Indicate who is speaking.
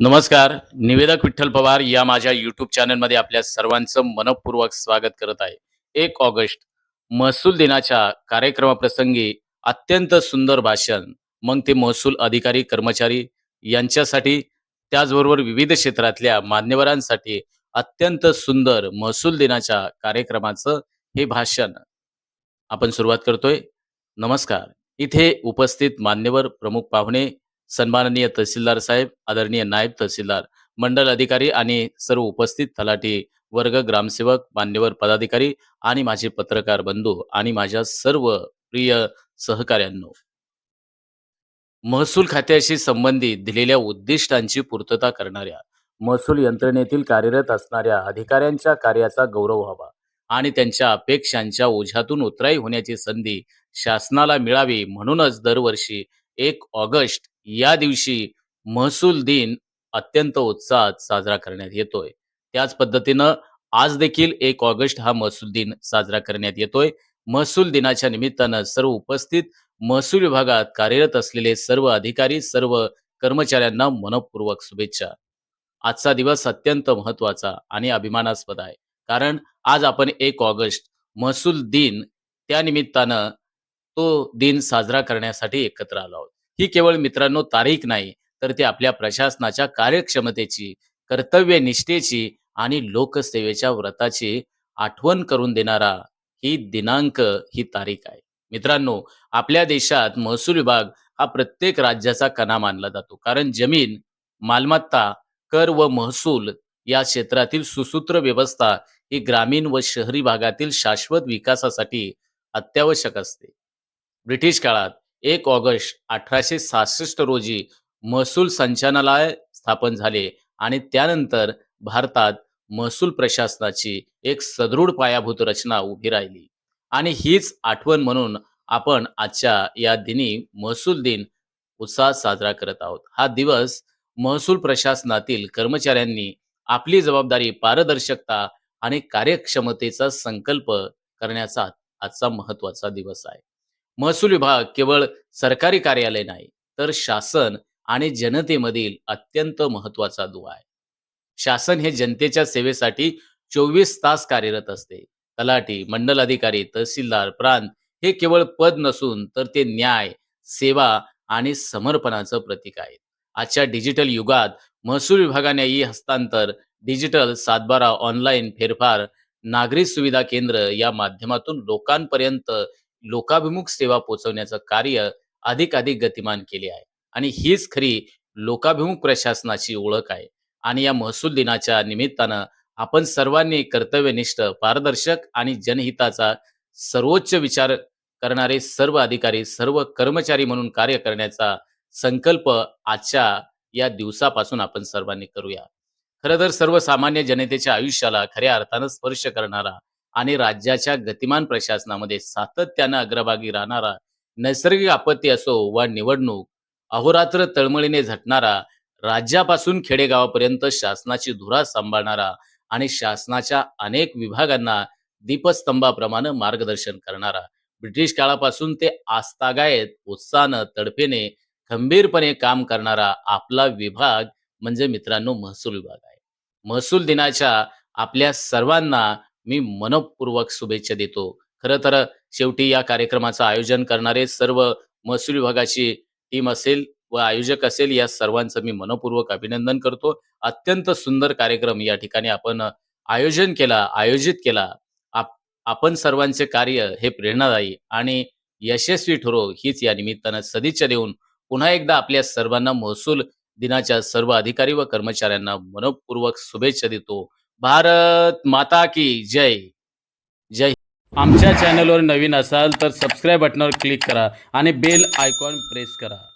Speaker 1: नमस्कार निवेदक विठ्ठल पवार या माझ्या युट्यूब चॅनलमध्ये आपल्या सर्वांचं मनपूर्वक स्वागत करत आहे. एक ऑगस्ट महसूल दिनाच्या कार्यक्रमाप्रसंगी अत्यंत सुंदर भाषण मग ते महसूल अधिकारी कर्मचारी यांच्यासाठी त्याचबरोबर विविध क्षेत्रातल्या मान्यवरांसाठी अत्यंत सुंदर महसूल दिनाच्या कार्यक्रमाचं हे भाषण आपण सुरुवात करतोय. नमस्कार. इथे उपस्थित मान्यवर प्रमुख पाहुणे सन्माननीय तहसीलदार साहेब आदरणीय नायब तहसीलदार मंडल अधिकारी आणि सर्व उपस्थित तलाठी वर्ग ग्रामसेवक मान्यवर पदाधिकारी आणि माझे पत्रकार बंधू आणि माझ्या सर्व प्रिय सहकाऱ्यांनो. महसूल खात्याशी संबंधित दिलेल्या उद्दिष्टांची पूर्तता करणाऱ्या महसूल यंत्रणेतील कार्यरत असणाऱ्या अधिकाऱ्यांच्या कार्याचा गौरव व्हावा आणि त्यांच्या अपेक्षांच्या ओझ्यातून उतराई होण्याची संधी शासनाला मिळावी म्हणूनच दरवर्षी एक ऑगस्ट या दिवशी महसूल दिन अत्यंत उत्साहात साजरा करण्यात येतोय. त्याच पद्धतीनं आज देखील एक ऑगस्ट हा महसूल दिन साजरा करण्यात येतोय. महसूल दिनाच्या निमित्तानं सर्व उपस्थित महसूल विभागात कार्यरत असलेले सर्व अधिकारी सर्व कर्मचाऱ्यांना मनपूर्वक शुभेच्छा. आजचा दिवस अत्यंत महत्त्वाचा आणि अभिमानास्पद आहे. कारण आज आपण एक ऑगस्ट महसूल दिन त्या निमित्तानं तो दिन साजरा करण्यासाठी एकत्र आलो आहोत. ही केवळ मित्रांनो तारीख नाही तर ती आपल्या प्रशासनाच्या कार्यक्षमतेची कर्तव्य निष्ठेची आणि लोकसेवेच्या व्रताची आठवण करून देणारा ही दिनांक ही तारीख आहे. मित्रांनो आपल्या देशात महसूल विभाग हा प्रत्येक राज्याचा कणा मानला जातो. कारण जमीन मालमत्ता कर व महसूल या क्षेत्रातील सुसूत्र व्यवस्था ही ग्रामीण व शहरी भागातील शाश्वत विकासासाठी अत्यावश्यक असते. ब्रिटिश काळात एक ऑगस्ट अठराशे सहासष्ट रोजी महसूल संचालनालय स्थापन झाले आणि त्यानंतर भारतात महसूल प्रशासनाची एक सदृढ पायाभूत रचना उभी राहिली. आणि हीच आठवण म्हणून आपण आजच्या या दिनी महसूल दिन उत्साहात साजरा करत आहोत. हा दिवस महसूल प्रशासनातील कर्मचाऱ्यांनी आपली जबाबदारी पारदर्शकता आणि कार्यक्षमतेचा संकल्प करण्याचा आजचा महत्त्वाचा दिवस आहे. महसूल विभाग केवळ सरकारी कार्यालय नाही तर शासन आणि जनतेमधील अत्यंत महत्त्वाचा दुवा आहे. शासन हे जनतेच्या सेवेसाठी चोवीस तास कार्यरत असते. तलाठी मंडल अधिकारी तहसीलदार प्रांत हे केवळ पद नसून तर ते न्याय सेवा आणि समर्पणाचं प्रतीक आहे आजच्या डिजिटल युगात महसूल विभागाने ई हस्तांतर डिजिटल सातबारा ऑनलाईन फेरफार नागरी सुविधा केंद्र या माध्यमातून लोकांपर्यंत लोकाभिमुख सेवा पोहोचवण्याचं कार्य अधिक अधिक गतिमान केले आहे. आणि हीच खरी लोकाभिमुख प्रशासनाची ओळख आहे. आणि या महसूल दिनाच्या निमित्तानं आपण सर्वांनी कर्तव्यनिष्ठ पारदर्शक आणि जनहिताचा सर्वोच्च विचार करणारे सर्व अधिकारी सर्व कर्मचारी म्हणून कार्य करण्याचा संकल्प आजच्या या दिवसापासून आपण सर्वांनी करूया. खरं तर सर्वसामान्य जनतेच्या आयुष्याला खऱ्या अर्थानं स्पर्श करणारा आणि राज्याच्या गतिमान प्रशासनामध्ये सातत्यानं अग्रभागी राहणारा नैसर्गिक आपत्ती असो वा निवडणूक अहोरात्र तळमळीने झटणारा राज्यापासून खेडेगावापर्यंत शासनाची धुरा सांभाळणारा आणि शासनाच्या अनेक विभागांना दीपस्तंभाप्रमाणे मार्गदर्शन करणारा ब्रिटिश काळापासून ते आस्थागायत उत्साहानं तडफेने खंबीरपणे काम करणारा आपला विभाग म्हणजे मित्रांनो महसूल विभाग आहे. महसूल दिनाच्या आपल्या सर्वांना मी मनपूर्वक शुभेच्छा देतो. खरं तर शेवटी या कार्यक्रमाचं आयोजन करणारे सर्व महसूल विभागाची टीम असेल व आयोजक असेल या सर्वांचं मी मनपूर्वक अभिनंदन करतो. अत्यंत सुंदर कार्यक्रम या ठिकाणी आपण आयोजन केला आयोजित केला. आप आपण सर्वांचे कार्य हे प्रेरणादायी आणि यशस्वी ठरो हीच या निमित्तानं सदिच्छा देऊन पुन्हा एकदा आपल्या सर्वांना महसूल दिनाच्या सर्व अधिकारी व कर्मचाऱ्यांना मनपूर्वक शुभेच्छा देतो. भारत माता की जय. जय. आमच्या चॅनलवर नवीन असाल तर सबस्क्राईब बटनावर क्लिक करा आणि बेल आयकॉन प्रेस करा.